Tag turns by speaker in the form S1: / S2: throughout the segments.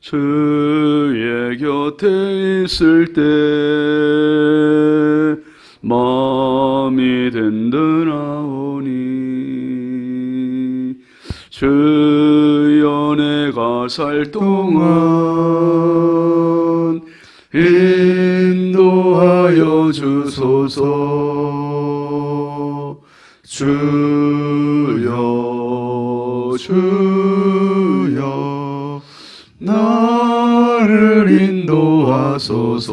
S1: 주의 곁에 있을 때 마음이 든든하오니 주여 내가 살 동안 인도하여 주소서. 주 나를 인도하소서.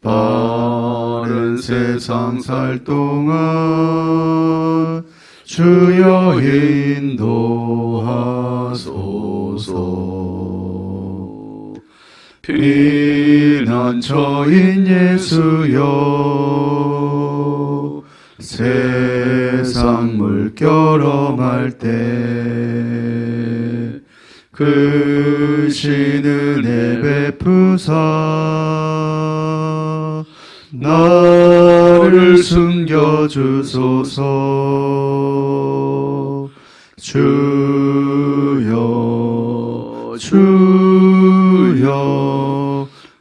S1: 바른 세상 살 동안 주여 인도하소서. 피난처인 예수여 세상 물결엄할 때 그 신 은혜 베푸사 나를 숨겨주소서. 주여 주여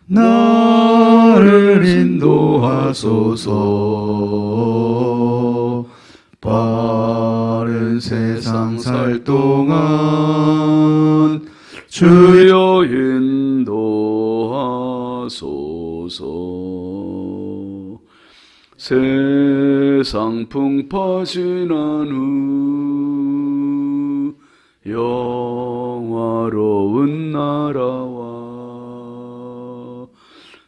S1: 나를 인도하소서. 바른 세상 살 동안 주여 인도하소서. 세상 풍파 지난 후 영화로운 나라와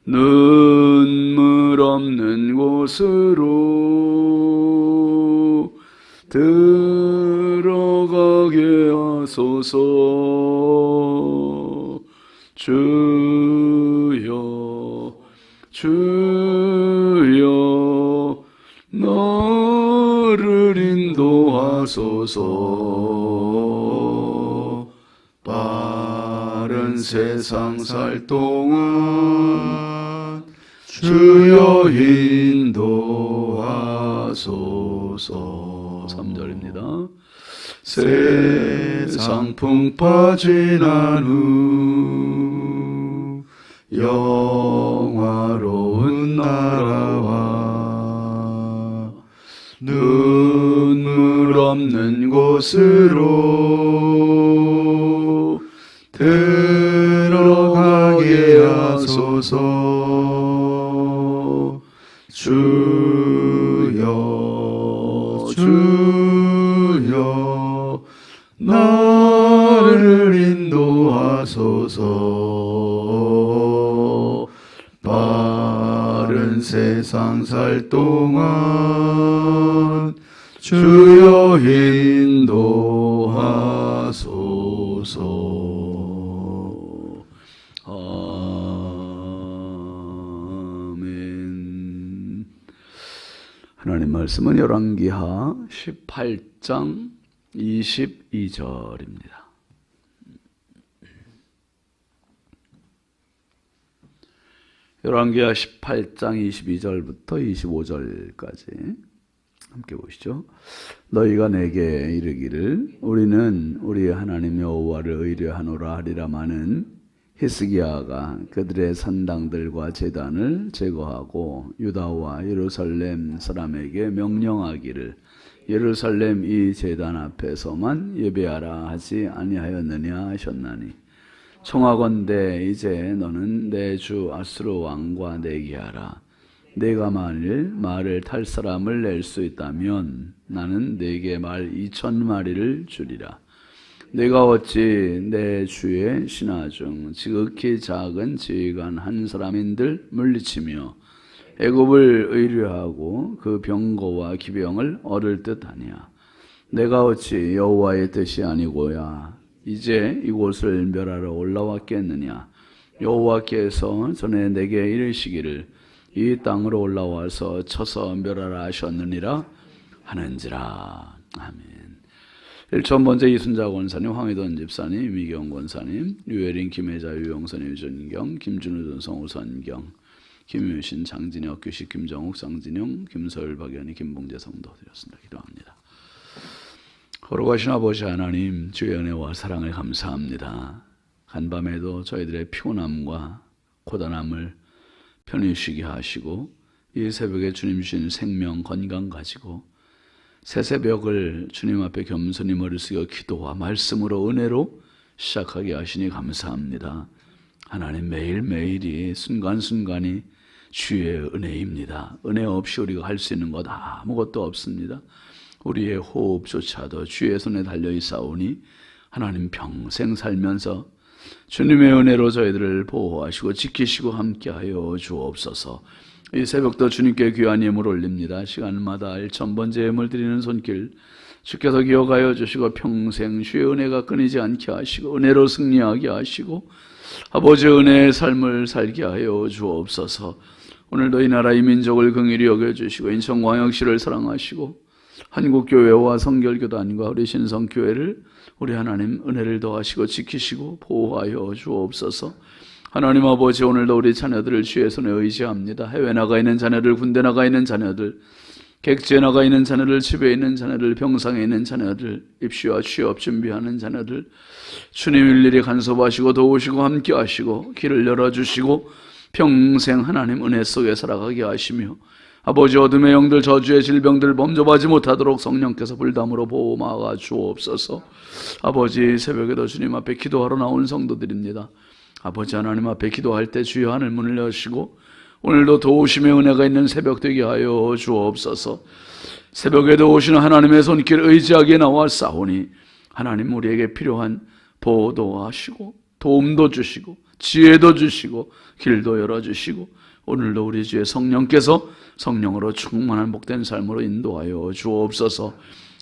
S1: 눈물 없는 곳으로 들어가게 하소서 주여 주여 나를 인도하소서. 빠른 세상 살 동안 주여 인도하소서. 3절입니다. 세상 풍파 지난 후 들어가게 하소서. 주여 주여 나를 인도하소서. 바른 세상 살 동안 주 말씀은 열왕기하 18장 22절입니다. 열왕기하 18장 22절부터 25절까지 함께 보시죠. 너희가 내게 이르기를 우리는 우리 하나님 여호와를 의뢰하노라 하리라마는 히스기야가 그들의 산당들과 제단을 제거하고 유다와 예루살렘 사람에게 명령하기를 예루살렘 이 제단 앞에서만 예배하라 하지 아니하였느냐 하셨나니 청하건대 이제 너는 내 주 아수르 왕과 내기하라. 내가 만일 말을 탈 사람을 낼 수 있다면 나는 내게 말 이천 마리를 주리라. 내가 어찌 내 주의 신하 중 지극히 작은 지휘관 한 사람인들 물리치며 애굽을 의뢰하고 그 병거와 기병을 얻을 듯하냐 내가 어찌 여호와의 뜻이 아니고야 이제 이곳을 멸하러 올라왔겠느냐? 여호와께서 전에 내게 이르시기를 이 땅으로 올라와서 쳐서 멸하라 하셨느니라 하는지라. 아멘. 1천 번째 이순자 권사님, 황희돈 집사님, 미경 권사님, 유혜린, 김혜자, 유영선, 유전경, 김준우, 전성 우, 선경, 김유신, 장진혁, 규식, 김정욱, 장진영, 김서율, 박연희, 김봉재 성도 드렸습니다. 기도합니다. 거룩하신 아버지 하나님, 주의 은혜와 사랑을 감사합니다. 간밤에도 저희들의 피곤함과 고단함을 편히 쉬게 하시고 이 새벽에 주님 주신 생명, 건강 가지고 새 새벽을 주님 앞에 겸손히 머리 숙여 기도와 말씀으로 은혜로 시작하게 하시니 감사합니다. 하나님 매일매일이 순간순간이 주의 은혜입니다. 은혜 없이 우리가 할 수 있는 것 아무것도 없습니다. 우리의 호흡조차도 주의 손에 달려 있사오니 하나님 평생 살면서 주님의 은혜로 저희들을 보호하시고 지키시고 함께하여 주옵소서. 이 새벽도 주님께 귀한 예물 올립니다. 시간마다 1천번째 예물 드리는 손길 주께서 기억하여 주시고 평생 주의 은혜가 끊이지 않게 하시고 은혜로 승리하게 하시고 아버지 은혜의 삶을 살게 하여 주옵소서. 오늘도 이 나라 이 민족을 긍휼히 여겨 주시고 인천광역시를 사랑하시고 한국교회와 성결교단과 우리 신성교회를 우리 하나님 은혜를 더하시고 지키시고 보호하여 주옵소서. 하나님 아버지 오늘도 우리 자녀들을 주의 손에 의지합니다. 해외 나가 있는 자녀들, 군대 나가 있는 자녀들, 객지에 나가 있는 자녀들, 집에 있는 자녀들, 병상에 있는 자녀들, 입시와 취업 준비하는 자녀들, 주님 일일이 간섭하시고 도우시고 함께 하시고 길을 열어주시고 평생 하나님 은혜 속에 살아가게 하시며 아버지 어둠의 영들 저주의 질병들 범접하지 못하도록 성령께서 불담으로 보호 막아 주옵소서 아버지 새벽에도 주님 앞에 기도하러 나온 성도들입니다 아버지 하나님 앞에 기도할 때 주여 하늘 문을 여시고 오늘도 도우심의 은혜가 있는 새벽 되게 하여 주옵소서. 새벽에도 오시는 하나님의 손길 의지하게 나와 싸우니 하나님 우리에게 필요한 보호도 하시고 도움도 주시고 지혜도 주시고 길도 열어주시고 오늘도 우리 주의 성령께서 성령으로 충만한 복된 삶으로 인도하여 주옵소서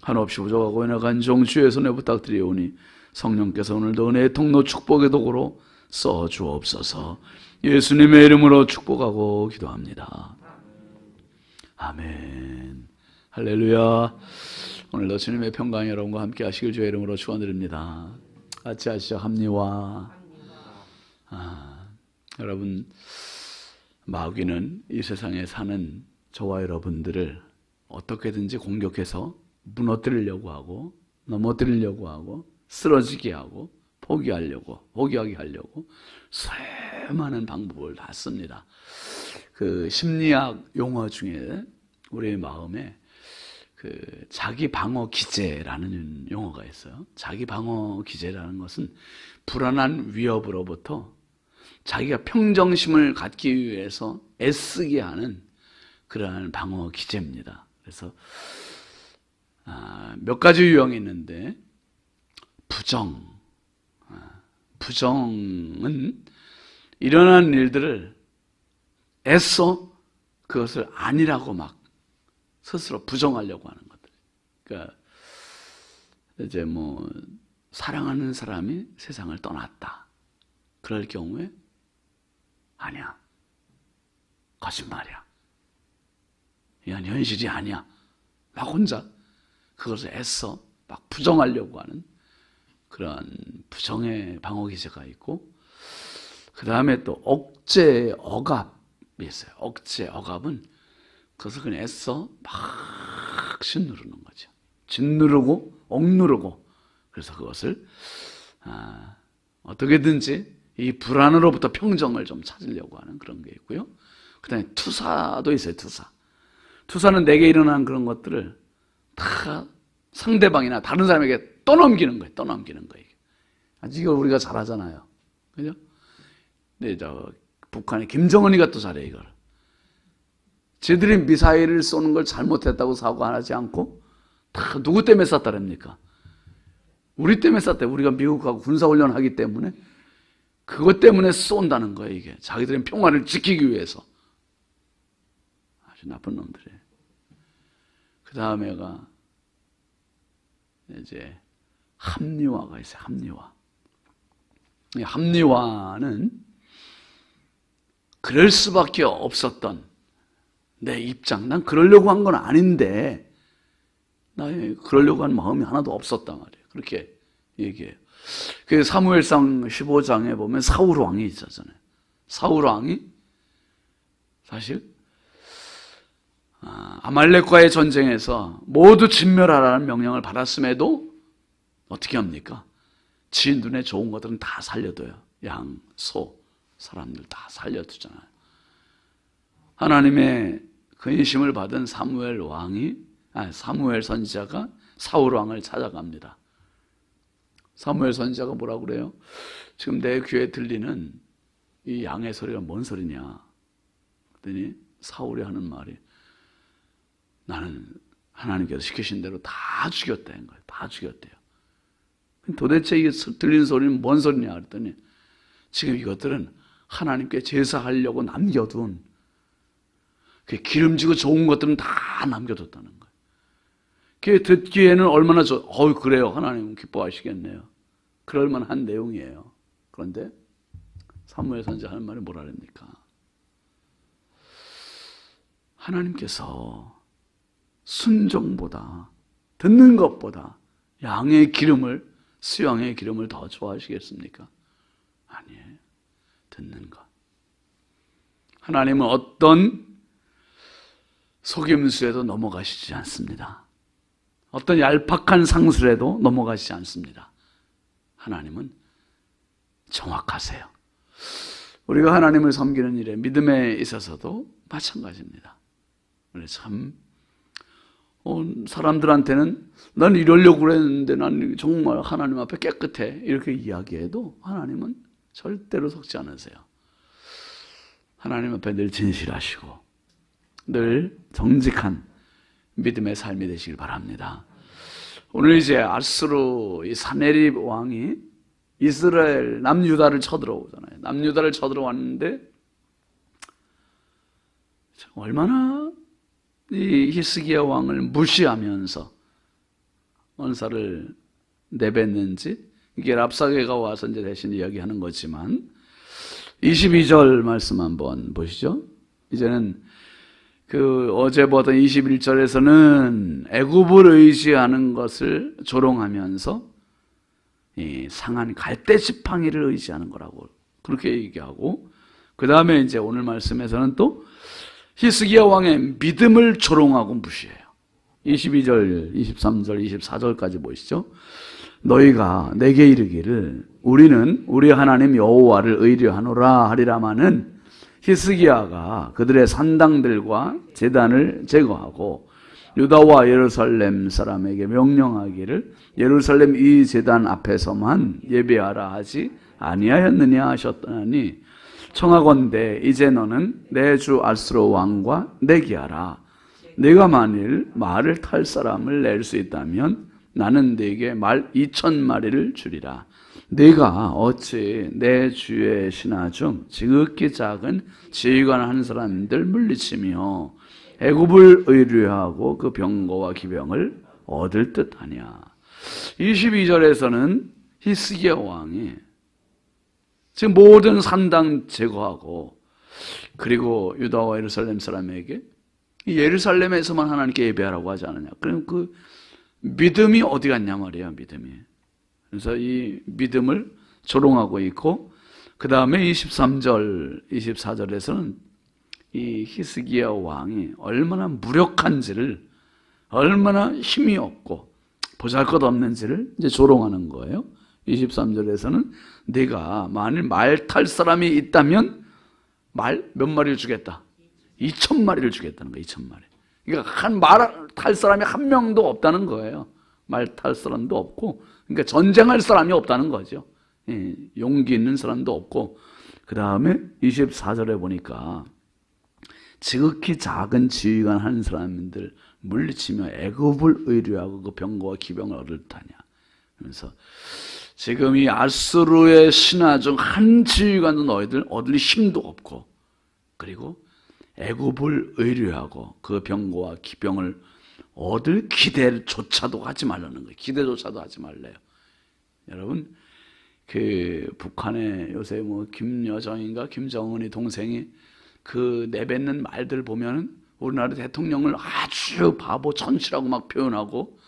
S1: 한없이 부족하고 연약한 종 주의 손에 부탁드리오니 성령께서 오늘도 은혜의 통로 축복의 도구로 써 주옵소서. 예수님의 이름으로 축복하고 기도합니다. 아멘. 할렐루야. 오늘도 주님의 평강 여러분과 함께 하시길 주의 이름으로 축원드립니다. 같이 하시죠. 합리화. 아, 여러분 마귀는 이 세상에 사는 저와 여러분들을 어떻게든지 공격해서 무너뜨리려고 하고 넘어뜨리려고 하고 쓰러지게 하고 포기하려고, 포기하게 하려고 수많은 방법을 다 씁니다. 그 심리학 용어 중에 우리의 마음에 그 자기 방어 기제라는 용어가 있어요. 자기 방어 기제라는 것은 불안한 위협으로부터 자기가 평정심을 갖기 위해서 애쓰게 하는 그러한 방어 기제입니다. 그래서 아, 몇 가지 유형이 있는데 부정, 부정은 일어난 일들을 애써 그것을 아니라고 막 스스로 부정하려고 하는 것들. 그러니까 이제 뭐 사랑하는 사람이 세상을 떠났다. 그럴 경우에 아니야. 거짓말이야. 이건 현실이 아니야. 막 혼자 그것을 애써 막 부정하려고 하는 그러한 부정의 방어 기제가 있고 그 다음에 또 억제 억압이 있어요. 억제 억압은 그것을 그냥 애써 막 짓누르는 거죠. 짓누르고 억누르고 그래서 그것을 아, 어떻게든지 이 불안으로부터 평정을 좀 찾으려고 하는 그런 게 있고요. 그 다음에 투사도 있어요. 투사. 투사는 내게 일어난 그런 것들을 다 상대방이나 다른 사람에게 떠넘기는 거예요. 떠넘기는 거예요. 이걸 우리가 잘 하잖아요. 그죠? 근데 저 북한의 김정은이가 또 잘해 이걸. 쟤들이 미사일을 쏘는 걸 잘못했다고 사고 안 하지 않고 다 누구 때문에 쐈다랍니까? 우리 때문에 쐈대. 우리가 미국하고 군사훈련 하기 때문에 그것 때문에 쏜다는 거예요, 이게. 자기들은 평화를 지키기 위해서. 아주 나쁜 놈들이에요. 그 다음에가 이제 합리화가 있어요, 합리화. 이 합리화는 그럴 수밖에 없었던 내 입장. 난 그러려고 한 건 아닌데, 나 그러려고 한 마음이 하나도 없었단 말이에요. 그렇게 얘기해요. 그 사무엘상 15장에 보면 사울 왕이 있었잖아요. 사울 왕이 사실 아, 아말렉과의 전쟁에서 모두 진멸하라는 명령을 받았음에도 어떻게 합니까? 지 눈에 좋은 것들은 다 살려둬요. 양, 소, 사람들 다 살려두잖아요. 하나님의 근심을 받은 사무엘 왕이 아, 사무엘 선지자가 사울 왕을 찾아갑니다. 사무엘 선지자가 뭐라 그래요? 지금 내 귀에 들리는 이 양의 소리가 뭔 소리냐? 그랬더니 사울이 하는 말이 나는 하나님께서 시키신 대로 다 죽였다는 거예요. 다 죽였대요. 도대체 이게 들리는 소리는 뭔 소리냐? 그랬더니 지금 이것들은 하나님께 제사하려고 남겨둔 그 기름지고 좋은 것들은 다 남겨뒀다는 거예요. 그게 듣기에는 얼마나 좋, 어우, 그래요. 하나님 기뻐하시겠네요. 그럴 만한 내용이에요. 그런데 사무엘 선지 하는 말이 뭐라 그럽니까? 하나님께서 순종보다 듣는 것보다 양의 기름을 수양의 기름을 더 좋아하시겠습니까? 아니에요. 듣는 것. 하나님은 어떤 속임수에도 넘어가시지 않습니다. 어떤 얄팍한 상술에도 넘어가시지 않습니다. 하나님은 정확하세요. 우리가 하나님을 섬기는 일에 믿음에 있어서도 마찬가지입니다. 참 어, 사람들한테는 난 이러려고 그랬는데 난 정말 하나님 앞에 깨끗해 이렇게 이야기해도 하나님은 절대로 속지 않으세요. 하나님 앞에 늘 진실하시고 늘 정직한 믿음의 삶이 되시길 바랍니다. 오늘 이제 아스로 이 사네립 왕이 이스라엘 남유다를 쳐들어오잖아요. 남유다를 쳐들어왔는데 얼마나 이 히스기야 왕을 무시하면서 언사를 내뱉는지 이게 랍사게가 와서 이제 대신 이야기하는 거지만 22절 말씀 한번 보시죠. 이제는 그 어제 보던 21절에서는 애굽을 의지하는 것을 조롱하면서 이 상한 갈대 지팡이를 의지하는 거라고 그렇게 얘기하고 그 다음에 이제 오늘 말씀에서는 또 히스기야 왕의 믿음을 조롱하고 무시해요. 22절, 23절, 24절까지 보시죠. 너희가 내게 이르기를 우리는 우리 하나님 여호와를 의뢰하노라 하리라마는 히스기야가 그들의 산당들과 제단을 제거하고 유다와 예루살렘 사람에게 명령하기를 예루살렘 이 제단 앞에서만 예배하라 하지 아니하였느냐 하셨더니 청하건대 이제 너는 내주 알스로 왕과 내기하라. 내가 만일 말을 탈 사람을 낼 수 있다면 나는 네게 말 이천 마리를 주리라. 네가 어찌 내 주의 신하 중 지극히 작은 지휘관 한 사람들 물리치며 애굽을 의뢰하고 그 병거와 기병을 얻을 듯하냐? 22절에서는 히스기야 왕이 지금 모든 산당 제거하고 그리고 유다와 예루살렘 사람에게 예루살렘에서만 하나님께 예배하라고 하지 않느냐. 그럼 그 믿음이 어디 갔냐 말이에요, 믿음이. 그래서 이 믿음을 조롱하고 있고, 그 다음에 23절, 24절에서는 이 히스기야 왕이 얼마나 무력한지를, 얼마나 힘이 없고, 보잘 것 없는지를 이제 조롱하는 거예요. 23절에서는 네가 만일 말 탈 사람이 있다면 말 몇 마리를 주겠다. 2천 마리를 주겠다는 거예요. 2천 마리. 그러니까 한 말 탈 사람이 한 명도 없다는 거예요. 말 탈 사람도 없고, 그러니까 전쟁할 사람이 없다는 거죠. 예, 용기 있는 사람도 없고 그 다음에 24절에 보니까 지극히 작은 지휘관 한 사람들 물리치며 애굽을 의뢰하고 그 병거와 기병을 얻을다냐 그래서 지금 이 아수르의 신하 중 한 지휘관도 너희들 얻을 힘도 없고 그리고 애굽을 의뢰하고 그 병거와 기병을 얻을 기대조차도 하지 말라는 거예요. 기대조차도 하지 말래요. 여러분 그 북한의 요새 뭐 김여정인가 김정은이 동생이 그 내뱉는 말들 보면은 우리나라 대통령을 아주 바보 천치라고 막 표현하고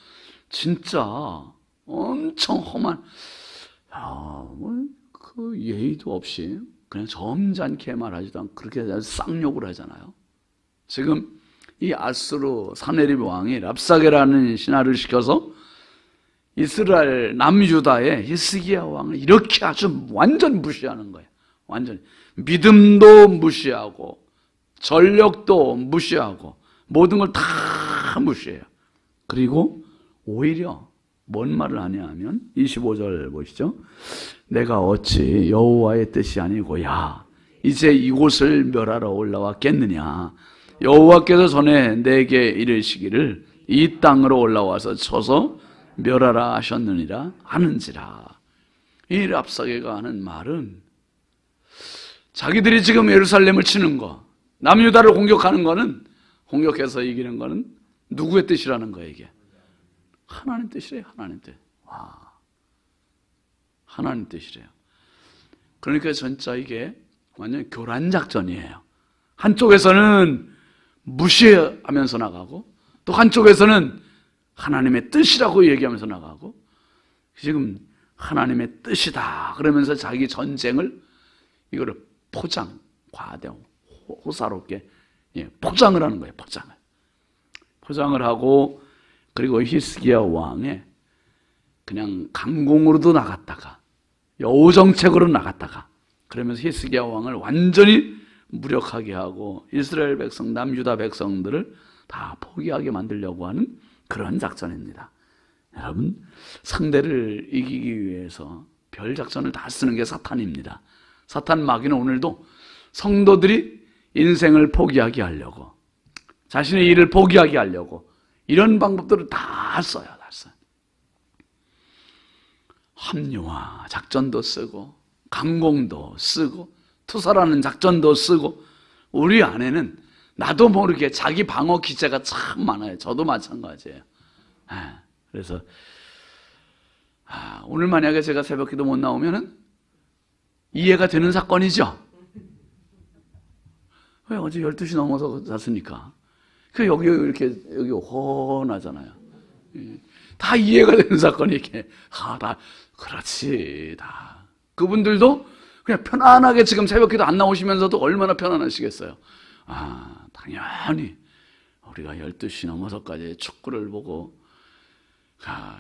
S1: 진짜 엄청 험한 야뭐그 예의도 없이 그냥 점잖게 말하지도 않고 그렇게 쌍욕을 하잖아요. 지금 이 아스로 사네립 왕이 랍사게라는 신하를 시켜서 이스라엘 남유다의 히스기야 왕을 이렇게 아주 완전 무시하는 거예요. 완전 믿음도 무시하고 전력도 무시하고 모든 걸 다 무시해요. 그리고 오히려 뭔 말을 하냐 하면 25절 보시죠. 내가 어찌 여호와의 뜻이 아니고 야 이제 이곳을 멸하러 올라왔겠느냐? 여호와께서 전에 내게 이르시기를 이 땅으로 올라와서 쳐서 멸하라 하셨느니라 하는지라. 이 랍사게가 하는 말은 자기들이 지금 예루살렘을 치는 거 남유다를 공격하는 거는 공격해서 이기는 거는 누구의 뜻이라는 거예요 이게 하나님 뜻이래요 하나님 뜻. 와. 하나님 뜻이래요. 그러니까 진짜 이게 완전 교란 작전이에요. 한쪽에서는 무시하면서 나가고 또 한쪽에서는 하나님의 뜻이라고 얘기하면서 나가고 지금 하나님의 뜻이다 그러면서 자기 전쟁을 이거를 포장 과대 호사롭게 예, 포장을 하는 거예요 포장을. 포장을 하고 그리고 히스기야 왕의 그냥 강공으로도 나갔다가 여우 정책으로 나갔다가 그러면서 히스기야 왕을 완전히 무력하게 하고 이스라엘 백성, 남유다 백성들을 다 포기하게 만들려고 하는 그런 작전입니다. 여러분, 상대를 이기기 위해서 별 작전을 다 쓰는 게 사탄입니다. 사탄 마귀는 오늘도 성도들이 인생을 포기하게 하려고, 자신의 일을 포기하게 하려고, 이런 방법들을 다 써요, 다 써요. 합리화 작전도 쓰고, 강공도 쓰고, 투사라는 작전도 쓰고 우리 안에는 나도 모르게 자기 방어 기제가 참 많아요. 저도 마찬가지예요. 아, 그래서 아, 오늘 만약에 제가 새벽기도 못 나오면은 이해가 되는 사건이죠. 왜 어제 12시 넘어서 잤으니까. 그 여기 이렇게 여기 훤하잖아요. 예. 다 이해가 되는 사건이 이렇게 아, 다 그렇지 다 그분들도 그냥 편안하게 지금 새벽기도 안 나오시면서도 얼마나 편안하시겠어요. 아, 당연히 우리가 12시 넘어서까지 축구를 보고 아,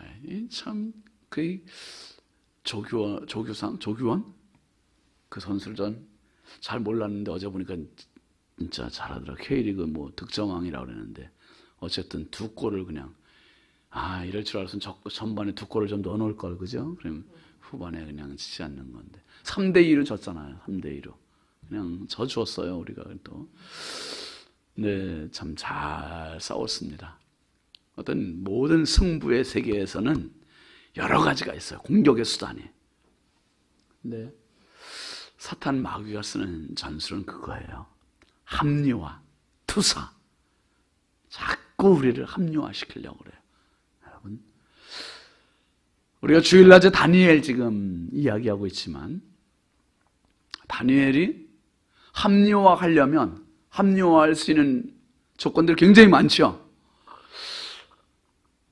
S1: 참, 그 조규원, 조규상, 조규원? 그 선수전 잘 몰랐는데 어제 보니까 진짜 잘하더라. K리그 뭐 득점왕이라고 그랬는데 어쨌든 두 골을 그냥 아, 이럴 줄 알았으면 전반에 두 골을 좀 넣어 놓을 걸, 그죠? 그럼 후반에 그냥 치지 않는 건데. 3대 2로 졌잖아요. 3대 2로. 그냥 져 주었어요. 우리가 또. 네, 참 잘 싸웠습니다. 어떤 모든 승부의 세계에서는 여러 가지가 있어요. 공격의 수단이. 네. 사탄 마귀가 쓰는 전술은 그거예요. 합리화, 투사. 자꾸 우리를 합리화시키려고 그래요. 여러분. 우리가 주일 낮에 다니엘 지금 이야기하고 있지만 다니엘이 합리화하려면 합리화할 수 있는 조건들 굉장히 많죠.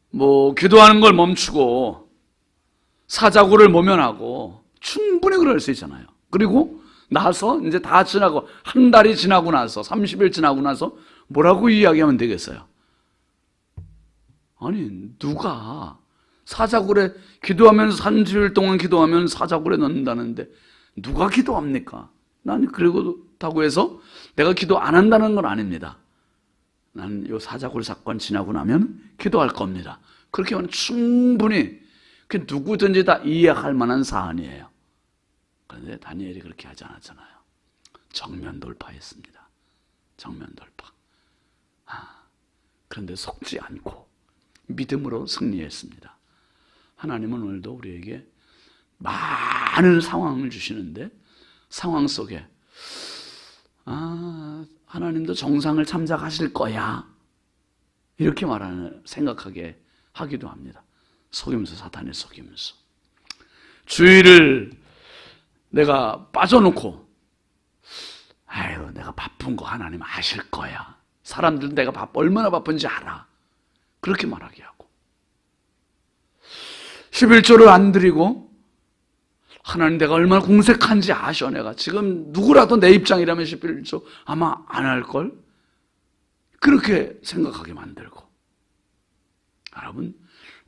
S1: 뭐 기도하는 걸 멈추고 사자구를 모면하고 충분히 그럴 수 있잖아요. 그리고 나서 이제 다 지나고 한 달이 지나고 나서 30일 지나고 나서 뭐라고 이야기하면 되겠어요? 아니 누가 사자굴에 기도하면서 30일 동안 기도하면 사자굴에 넣는다는데 누가 기도합니까? 나는 그러고다고 해서 내가 기도 안 한다는 건 아닙니다. 나는 요 사자굴 사건 지나고 나면 기도할 겁니다. 그렇게 하면 충분히 그 누구든지 다 이해할 만한 사안이에요. 그런데 다니엘이 그렇게 하지 않았잖아요. 정면 돌파했습니다. 정면 돌파. 아, 그런데 속지 않고 믿음으로 승리했습니다. 하나님은 오늘도 우리에게 많은 상황을 주시는데 상황 속에 아, 하나님도 정상을 참작하실 거야. 이렇게 말하는 생각하게 하기도 합니다. 속이면서 사탄에 속이면서 주의를 내가 빠져놓고 아유 내가 바쁜 거 하나님 아실 거야. 사람들은 내가 바빠 얼마나 바쁜지 알아. 그렇게 말하게 하고. 11조를 안 드리고 하나님 내가 얼마나 공색한지 아셔 내가. 지금 누구라도 내 입장이라면 11조 아마 안 할 걸? 그렇게 생각하게 만들고. 여러분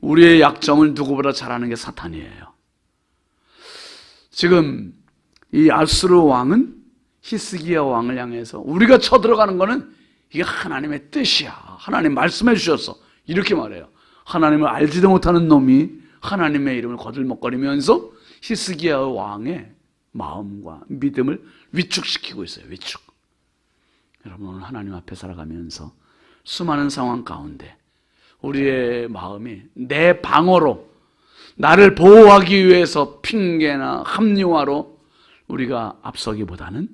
S1: 우리의 약점을 누구보다 잘하는 게 사탄이에요 지금 이 아수르 왕은 히스기야 왕을 향해서 우리가 쳐들어가는 거는 이게 하나님의 뜻이야 하나님 말씀해 주셨어 이렇게 말해요 하나님을 알지도 못하는 놈이 하나님의 이름을 거들먹거리면서 히스기야 왕의 마음과 믿음을 위축시키고 있어요. 위축. 여러분 오늘 하나님 앞에 살아가면서 수많은 상황 가운데 우리의 마음이 내 방어로 나를 보호하기 위해서 핑계나 합리화로 우리가 앞서기보다는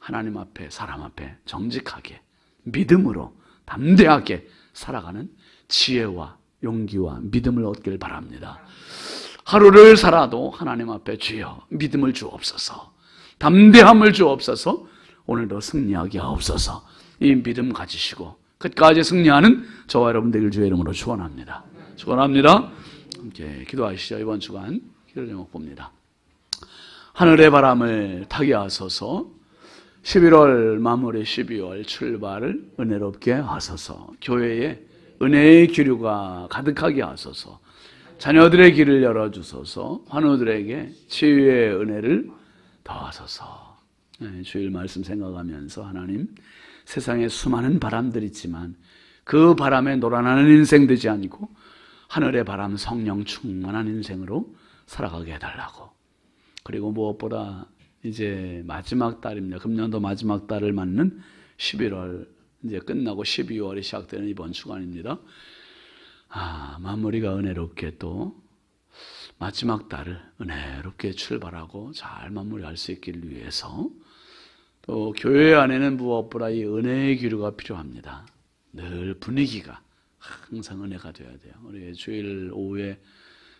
S1: 하나님 앞에 사람 앞에 정직하게 믿음으로 담대하게 살아가는 지혜와 용기와 믿음을 얻기를 바랍니다. 하루를 살아도 하나님 앞에 주여 믿음을 주옵소서. 담대함을 주옵소서. 오늘도 승리하게 하옵소서. 이 믿음 가지시고 끝까지 승리하는 저와 여러분 되길 주의 이름으로 축원합니다. 축원합니다. 함께 기도하시죠. 이번 주간 기도 제목 봅니다. 하늘의 바람을 타게 하소서. 11월 마무리 12월 출발을 은혜롭게 하소서. 교회에 은혜의 기류가 가득하게 하소서. 자녀들의 길을 열어주소서. 환우들에게 치유의 은혜를 더하소서. 네, 주일 말씀 생각하면서 하나님 세상에 수많은 바람들이 있지만 그 바람에 놀아나는 인생 되지 않고 하늘의 바람 성령 충만한 인생으로 살아가게 해달라고. 그리고 무엇보다 이제 마지막 달입니다. 금년도 마지막 달을 맞는 11월 이제 끝나고 12월이 시작되는 이번 주간입니다. 아, 마무리가 은혜롭게 또 마지막 달을 은혜롭게 출발하고 잘 마무리할 수 있기를 위해서 또 교회 안에는 무엇보다 이 은혜의 기류가 필요합니다. 늘 분위기가 항상 은혜가 되어야 돼요. 우리 주일 오후에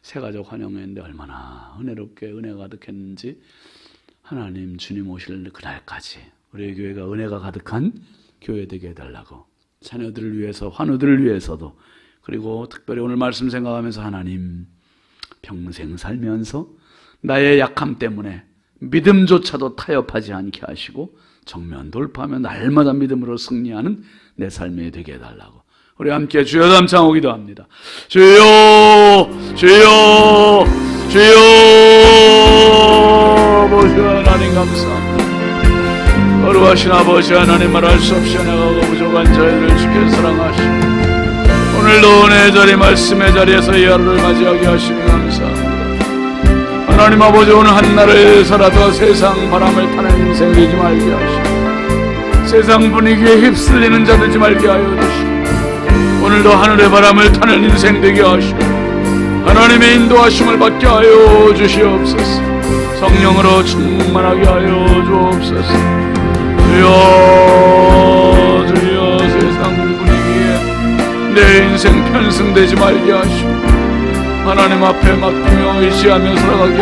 S1: 새가족 환영회인데 얼마나 은혜롭게 은혜가 가득했는지 하나님 주님 오실 그날까지 우리 교회가 은혜가 가득한 교회 되게 해달라고 자녀들을 위해서 환우들을 위해서도 그리고 특별히 오늘 말씀 생각하면서 하나님 평생 살면서 나의 약함 때문에 믿음조차도 타협하지 않게 하시고 정면 돌파하며 날마다 믿음으로 승리하는 내 삶이 되게 해달라고 우리 함께 주여 담창하기도 합니다. 주여 주여 주여. 아버지 하나님 감사합니다. 거룩하신 아버지 하나님 말할 수 없이 나가고 부족한 저희를 주께 사랑하시고 오늘도 은혜의 자리 말씀의 자리에서 이 하루를 맞이하게 하시니 감사합니다. 하나님 아버지 오늘 한날을 살아도 세상 바람을 타는 인생 되지 말게 하시고 세상 분위기에 휩쓸리는 자 되지 말게 하여 주시고 오늘도 하늘의 바람을 타는 인생 되게 하시고 하나님의 인도하심을 받게 하여 주시옵소서. 성령으로 충만하게 하여 주옵소서. 주여 주여 세상 분위기에 내 인생 편승되지 말게 하시고 하나님 앞에 맡기며 의지하며 살아가게